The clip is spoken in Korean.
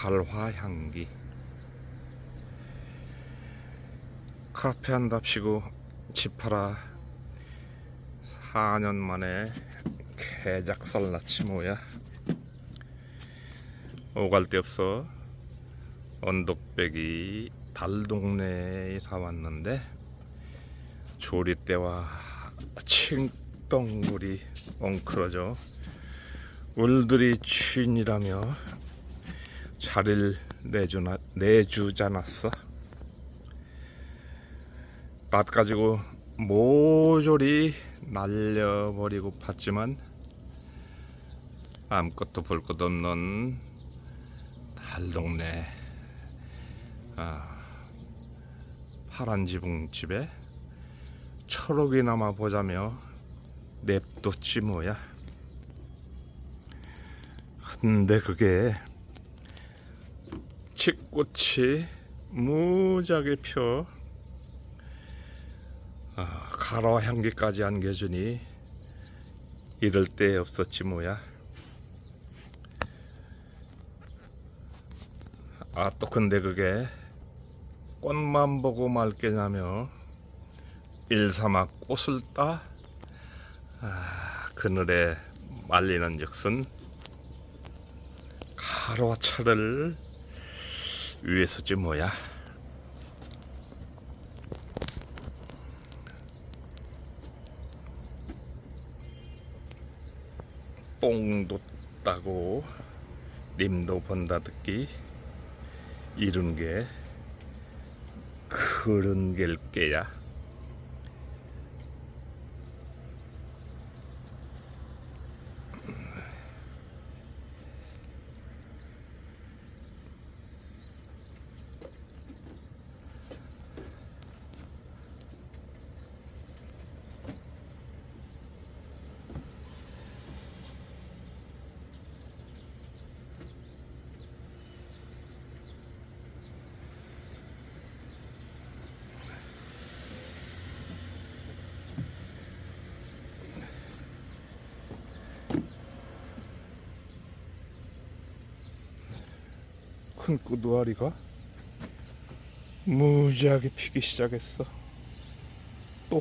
갈화 향기. 카페 한답시고 집 팔아 4년 만에 개작살 났지 뭐야. 오갈 데 없어. 언덕배기 달동네에 사왔는데 조리대와 칭덩굴이 엉클어져. 울들이 취인이라며 자리를 내주나, 내주잖았어. 밭 가지고 모조리 날려버리고 팠지만 아무것도 볼 것 없는 달동네. 아, 파란 지붕 집에 초록이 남아 보자며 냅뒀지 뭐야. 근데 그게 치꽃이 무지하게 펴. 아, 가로 향기까지 안겨주니 이럴 때 없었지 뭐야. 아 또 근데 그게 꽃만 보고 말게냐며 일삼아 꽃을 따? 아, 그늘에 말리는 즉슨 가로차를 위에 서지 뭐야? 뽕도 따고 님도 본다 듣기. 이런 게 그런 게일게야 큰 꾸두아리가 무지하게 피기 시작했어. 또